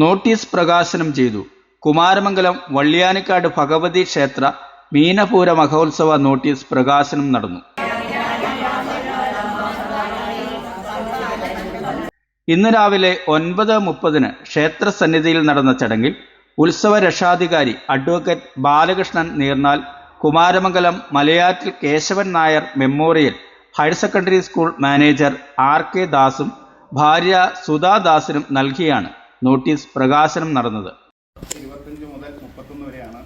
Notice പ്രകാശനം ചെയ്തു. കുമാരമംഗലം വള്ളിയാനിക്കാട് ഭഗവതി ക്ഷേത്ര മീനപൂര മഹോത്സവ നോട്ടീസ് പ്രകാശനം നടന്നു. ഇന്ന് രാവിലെ ഒൻപത് മുപ്പതിന് ക്ഷേത്ര സന്നിധിയിൽ നടന്ന ചടങ്ങിൽ ഉത്സവ രക്ഷാധികാരി advocate Balakrishnan നീർനാൽ Kumaramangalam Malayattil Keshavan Nair memorial higher secondary school manager R K ദാസും ഭാര്യ സുധാദാസിനും നൽകിയാണ്. നോട്ടീസ് പ്രകാശനം നടന്നത്. ഇരുപത്തഞ്ച് മുതൽ മുപ്പത്തൊന്ന് വരെയാണ്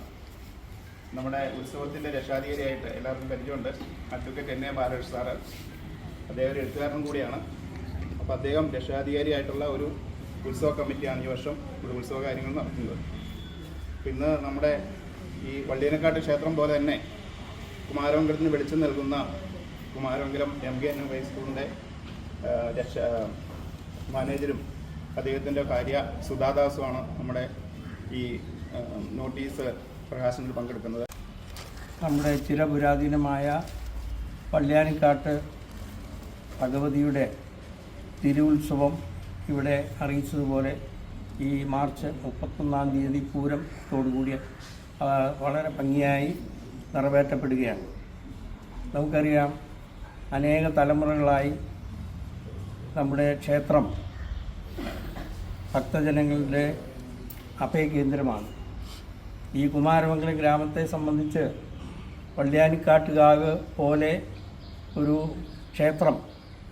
നമ്മുടെ ഉത്സവത്തിന്റെ രക്ഷാധികാരിയായിട്ട് എല്ലാവർക്കും പരിചയമുണ്ട്. Advocate N A Balakrishna sir അദ്ദേഹം ഒരു കൂടിയാണ്. അപ്പോൾ അദ്ദേഹം രക്ഷാധികാരിയായിട്ടുള്ള ഒരു ഉത്സവ കമ്മിറ്റിയാണ് ഈ വർഷം ഒരു ഉത്സവ കാര്യങ്ങൾ നടത്തുന്നത്. പിന്നെ നമ്മുടെ ഈ വള്ളിയനക്കാട്ട് ക്ഷേത്രം പോലെ തന്നെ കുമാരമംഗലത്തിന് വെളിച്ചം നൽകുന്ന Kumaramangalam M K N M ഹൈസ്കൂളിന്റെ മാനേജരും അദ്ദേഹത്തിന്റെ ഭാര്യ സുധാദാസുമാണ് നമ്മുടെ ഈ നോട്ടീസ് പ്രകാശനത്തിൽ പങ്കെടുക്കുന്നത്. നമ്മുടെ ചിരപുരാതീനമായ പള്ളിയാനിക്കാട്ട് ഭഗവതിയുടെ തിരുവുത്സവം ഇവിടെ അറിയിച്ചതുപോലെ ഈ മാർച്ച് മുപ്പത്തൊന്നാം തീയതി പൂരത്തോടുകൂടി വളരെ ഭംഗിയായി നിറവേറ്റപ്പെടുകയാണ്. നമുക്കറിയാം അനേക തലമുറകളായി നമ്മുടെ ക്ഷേത്രം ഭക്തജനങ്ങളുടെ അഭയകേന്ദ്രമാണ് ഈ കുമാരമംഗലം ഗ്രാമത്തെ സംബന്ധിച്ച് വള്ളിയാനിക്കാട്ടുകാവ് പോലെ ഒരു ക്ഷേത്രം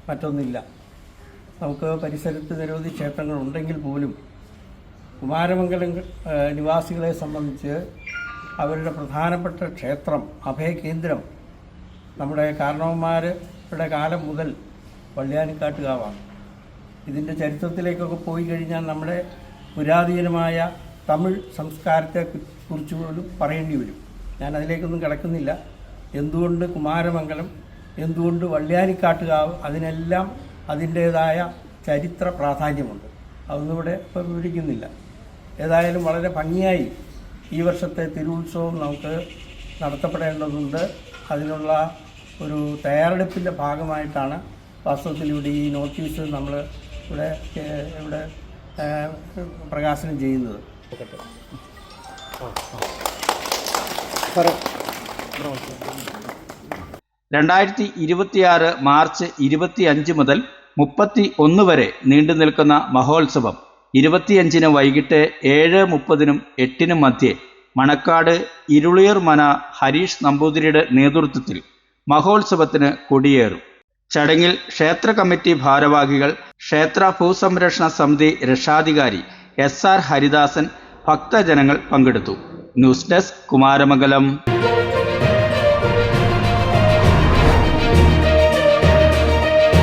മറ്റൊന്നില്ല. നമുക്ക് പരിസരത്ത് നിരവധി ക്ഷേത്രങ്ങൾ ഉണ്ടെങ്കിൽ പോലും കുമാരമംഗലം നിവാസികളെ സംബന്ധിച്ച് അവരുടെ പ്രധാനപ്പെട്ട ക്ഷേത്രം അഭയകേന്ദ്രം നമ്മുടെ കാരണവന്മാരുടെ കാലം മുതൽ വള്ളിയാനിക്കാട്ടുകാവാണ്. ഇതിന്റെ ചരിത്രത്തിലേക്കൊക്കെ പോയി കഴിഞ്ഞാൽ നമ്മുടെ പുരാതീനമായ തമിഴ് സംസ്കാരത്തെ കുറിച്ച് പോലും പറയേണ്ടി വരും. ഞാൻ അതിലേക്കൊന്നും കിടക്കുന്നില്ല. എന്തുകൊണ്ട് കുമാരമംഗലം എന്തുകൊണ്ട് വള്ളിയാനിക്കാട്ടുകാവ് അതിനെല്ലാം അതിന്റേതായ ചരിത്ര പ്രാധാന്യമുണ്ട്. അതൊന്നും ഇവിടെ ഇപ്പോൾ വിവരിക്കുന്നില്ല. ഏതായാലും വളരെ ഭംഗിയായി ഈ വർഷത്തെ തിരുവുത്സവം നമുക്ക് നടത്തപ്പെടേണ്ടതുണ്ട്. അതിനുള്ള ഒരു തയ്യാറെടുപ്പിന്റെ ഭാഗമായിട്ടാണ് വാസ്തവത്തിൽ ഇവിടെ ഈ നോട്ടീസ് നമ്മൾ ഇവിടെ ഇവിടെ പ്രകാശനം ചെയ്യുന്നത്. രണ്ടായിരത്തി ഇരുപത്തിയാറ് മാർച്ച് ഇരുപത്തി അഞ്ച് മുതൽ മുപ്പത്തി ഒന്ന് വരെ നീണ്ടു നിൽക്കുന്ന മഹോത്സവം ഇരുപത്തിയഞ്ചിന് വൈകിട്ട് ഏഴ് മുപ്പതിനും എട്ടിനും മധ്യേ മണക്കാട് ഇരുളിയർ മന ഹരീഷ് നമ്പൂതിരിയുടെ നേതൃത്വത്തിൽ മഹോത്സവത്തിന് കൊടിയേറും. ചടങ്ങിൽ ക്ഷേത്ര കമ്മിറ്റി ഭാരവാഹികൾ ക്ഷേത്ര ഭൂസംരക്ഷണ സമിതി രക്ഷാധികാരി എസ് ആർ ഹരിദാസൻ ഭക്തജനങ്ങൾ പങ്കെടുത്തു. News desk Kumaramangalam.